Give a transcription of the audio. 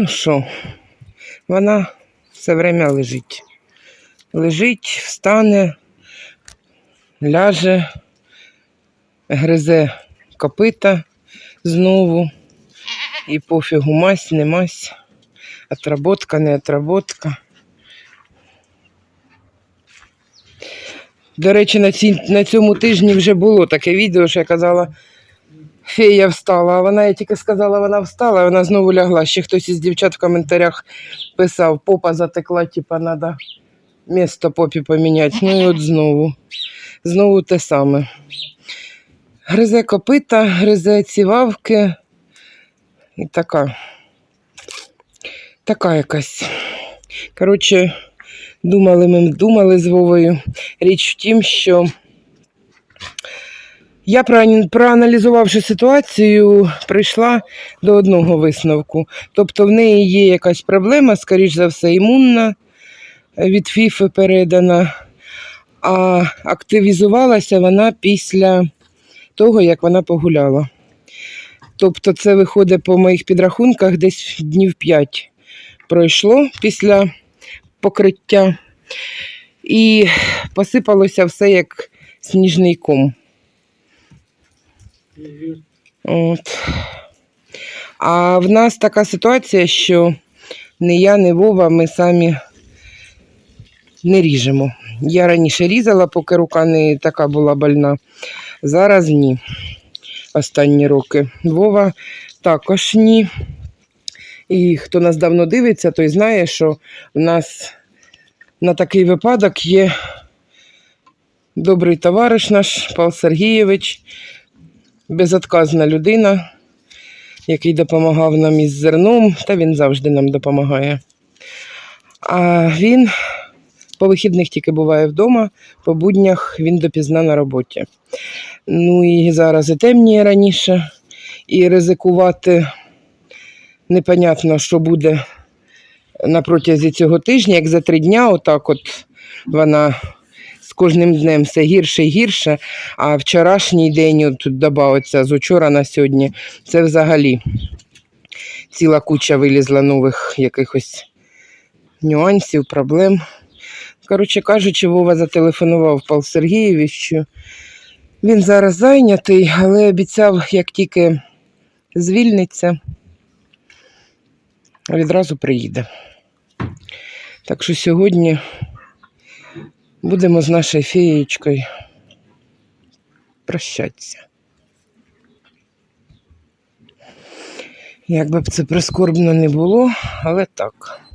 Ну що, вона все время лежить. Лежить, встане, ляже, гризе копита знову. І пофігу мась, не мась, отработка, не отработка. До речі, на, ці, на цьому тижні вже було таке відео, що я казала, фея встала, а вона, я тільки сказала, вона встала, а вона знову лягла. Ще хтось із дівчат в коментарях писав, попа затекла, типа, треба місто попі поміняти. Ну і от знову. Знову те саме. Гризе копита, гризе цівавки. І така. Така якась. Коротше, думали ми, думали з Вовою. Річ в тім, що я, проаналізувавши ситуацію, прийшла до одного висновку. Тобто в неї є якась проблема, скоріш за все, імунна е, від ФІФи передана, а активізувалася вона після того, як вона погуляла. Тобто, це виходить по моїх підрахунках десь днів 5 пройшло після покриття, і посипалося все як сніжний ком. От. А в нас така ситуація, що не я, не Вова, ми самі не ріжемо. Я раніше різала, поки рука не така була больна. Зараз ні. Останні роки. Вова також ні. І хто нас давно дивиться, той знає, що в нас на такий випадок є добрий товариш наш Павло Сергійович, безотказна людина, який допомагав нам із зерном, та він завжди нам допомагає. А він по вихідних тільки буває вдома, по буднях він допізна на роботі. Ну і зараз і темніє раніше, і ризикувати непонятно, що буде на протязі цього тижня, як за три дня, отак от вона з кожним днем все гірше і гірше. А вчорашній день, от додається з учора на сьогодні, це взагалі ціла куча вилізла нових якихось нюансів, проблем. Коротше кажучи, Вова зателефонував Сергієві, що він зараз зайнятий, але обіцяв, як тільки звільниться, відразу приїде. Так що сьогодні будемо з нашою феєчкою прощатися. Як би б це прискорбно не було, але так.